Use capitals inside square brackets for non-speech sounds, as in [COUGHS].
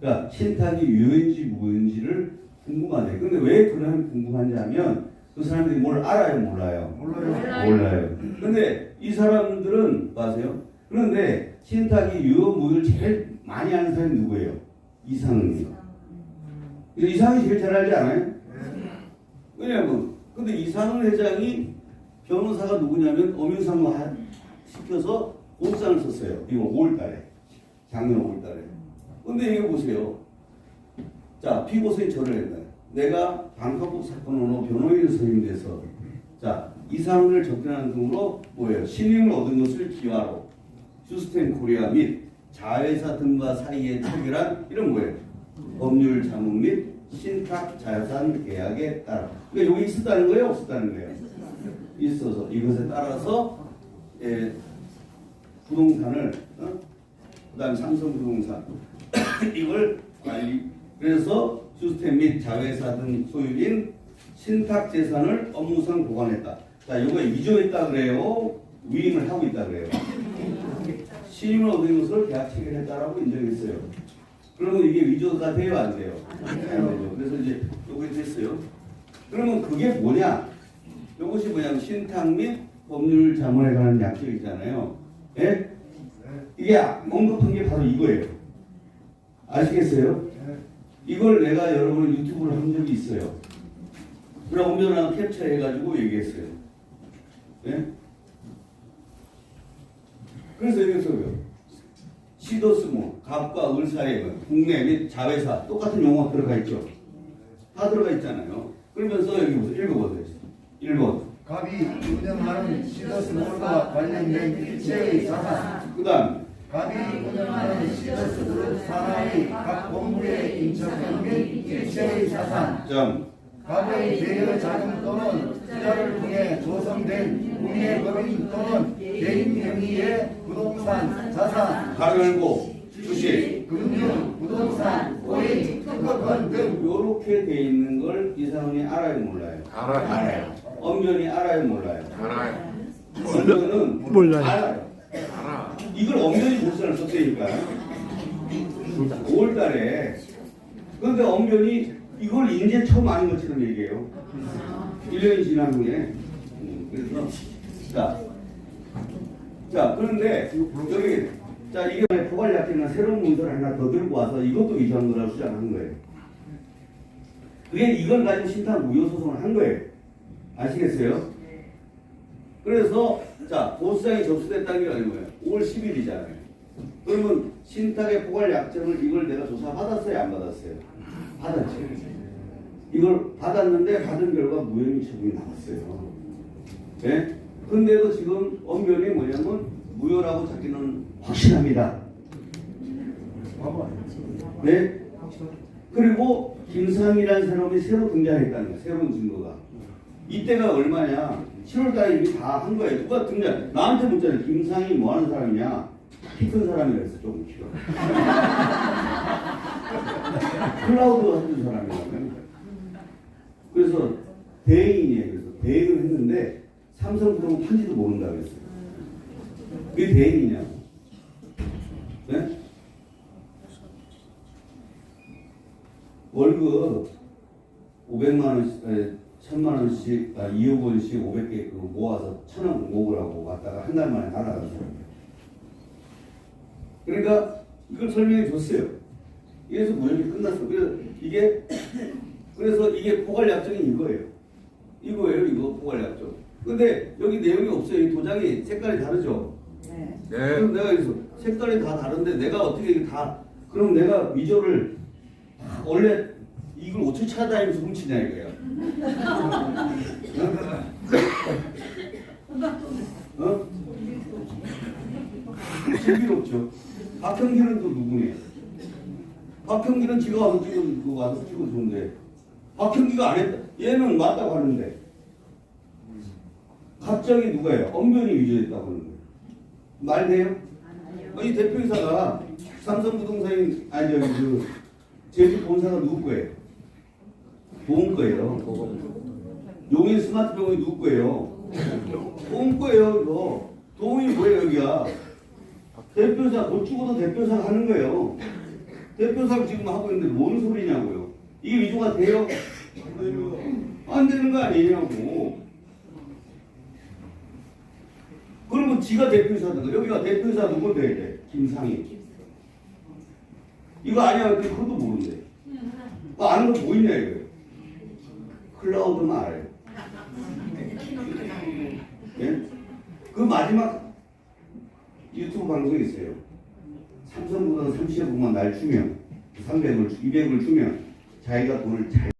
그러니까 신탁이 유효인지 무효인지를 궁금하네. 근데 왜 그런 궁금한지 하면 그 사람들이 뭘 알아요, 몰라요? 몰라요. 몰라요. 근데 이 사람들은 아세요? 그런데 신탁이 유효 무효를 제일 많이 아는 사람이 누구예요? 이상은이요. 그래서 이상이 제일 잘 알지 않아요? 왜냐면 근데 이상은 회장이 변호사가 누구냐면 엄윤상무 하- 시켜서 공장을 썼어요. 이거 5월달에 작년 5월달에. 근데 이거 보세요. 자 피고소인 저를 했다. 내가 방화법 사건으로 변호인 선임돼서 자 이상을 접견하는 등으로 뭐예요? 신임을 얻은 것을 기화로 휴스텐 코리아 및 자회사 등과 사이에 체결한 이런 뭐예요? 법률 자문 및 신탁 자산 계약에 따라. 그러니까 여기 있었다는 거예요, 없었다는 거예요? 있어서 이것에 따라서 예, 부동산을 어? 그다음 삼성 부동산 [COUGHS] 이걸 관리 그래서 시스템 및 자회사 등 소유인 신탁 재산을 업무상 보관했다. 자, 이거 위조했다 그래요. 위임을 하고 있다 그래요. 신임을 얻은 것을 계약 체결했다라고 인정했어요. 그러면 이게 위조가 돼요, 안 돼요? 안 되죠. 그래서 이제 요게 됐어요. 그러면 그게 뭐냐? 이것이 뭐냐면 신탁 및 법률 자문에 관한 약속이잖아요. 예? 이게 언급한 게 바로 이거예요. 아시겠어요? 이걸 내가 여러분 유튜브를 한 적이 있어요. 그럼 운전하고 캡처해가지고 얘기했어요. 예? 그래서 여기서요. 시도스모, 갑과 을 사이에 국내 및 자회사 똑같은 용어가 들어가 있죠. 다 들어가 있잖아요. 그러면서 여기 보세요. 읽어보세요. 1번. 갑이 운영하는 몰과 관련된 일체의 자산 그 다음 갑이 운영하는 시더스 그룹 산하의 각 본부의 인척권 및 일체의 자산 점. 갑의 대여 자금 또는 투자를 통해 조성된 운예법인 또는 개인 명의의 부동산 자산 가로 열고 주식 금융 부동산 코인 특허권 등 요렇게 돼 있는 걸 이상훈이 알아요 몰라요? 알아요. 엄변이 알아요 몰라요? 알아요. 엄변은 몰라요. 알아요. 이걸 엄변이 보수를 썼다니까. 5월달에. 그런데 엄변이 이걸 이제 처음 아는 것처럼 얘기해요. 1년이 지난 후에. 음, 그래서 자, 자 그런데 여기 자 이게 포괄약정이나 새로운 문서를 하나 더 들고 와서 이것도 위조한 거라고 주장한 거예요. 그게 이걸 가지고 신탁 무효 소송을 한 거예요. 아시겠어요? 그래서 자 보수장이 접수됐다는 게 아니고요. 5월 10일이잖아요. 그러면 신탁의 포괄 약정을 이걸 내가 조사 받았어요, 안 받았어요? 받았죠. 이걸 받았는데 받은 결과 무혐의 처분이 나왔어요. 예? 근데도 지금 엄변이 뭐냐면 무효라고 자기는 확신합니다. 네? 그리고 김상이라는 사람이 새로 등장했다는 거야. 새로운 증거가. 이때가 얼마냐? 7월달에 이미 다한 거예요. 누가 등장? 나한테 묻잖아요. 김상이 뭐 하는 사람이냐? 키큰 사람이라 했어. 조금 키가. 클라우드 하는 사람이라면. 그래서 대행이에요. 그래서 대행을 했는데 삼성부동 판지도 모른다 그랬어요. 그게 대행이냐고. 네? 월급 500만 원씩, 1000만 원씩, 아, 2억 원씩 500개 그 모아서 천원 모으라고 왔다가 한 달 만에 날아갔어요. 그러니까 이걸 설명해 줬어요. 이래서 무역이 끝났어. 그래서 이게 그래서 이게 포괄 약정이 이거예요. 이거예요, 이거 포괄 약정. 근데 여기 내용이 없어요. 이 도장이 색깔이 다르죠. 네. 네. 그럼 내가 여기서 색깔이 다 다른데 내가 어떻게 이게 다 그럼 내가 위조를 다 원래 이걸 어떻게 찾아다니면서 훔치냐 이거야. 어? 어? 신비롭죠. 박형기는 또 누구냐? 박형기는 지가 와서 찍은 그 와서 찍은 좋은데 박형기가 안 했다. 얘는 맞다고 하는데 갑자기 누가요? 엄변이 위조했다고 하는 거예요. 말 돼요? 아니 대표이사가 삼성부동산인 아니 저기 그 제주 본사가 누구 거예요? 보험 거예요. 용인 스마트병원이 누구 거예요? 보험 거예요 이거. 도움이 뭐예요 여기야? 대표사 못 죽어도 대표사 하는 거예요. 대표상 지금 하고 있는데 뭔 소리냐고요. 이게 위조가 돼요? 안 되는 거 아니냐고. 그러면 지가 대표이사다. 여기가 대표이사 누구 돼야 돼? 김상희. 이거 아니야. 그것도 모른대. 그 아는 거뭐 있냐 이거예요. 클라우드만 알아요. 예? 그 마지막 유튜브 방송이 있어요. 삼성보다 30억만 날 주면 300을 200을 주면 자기가 돈을 잘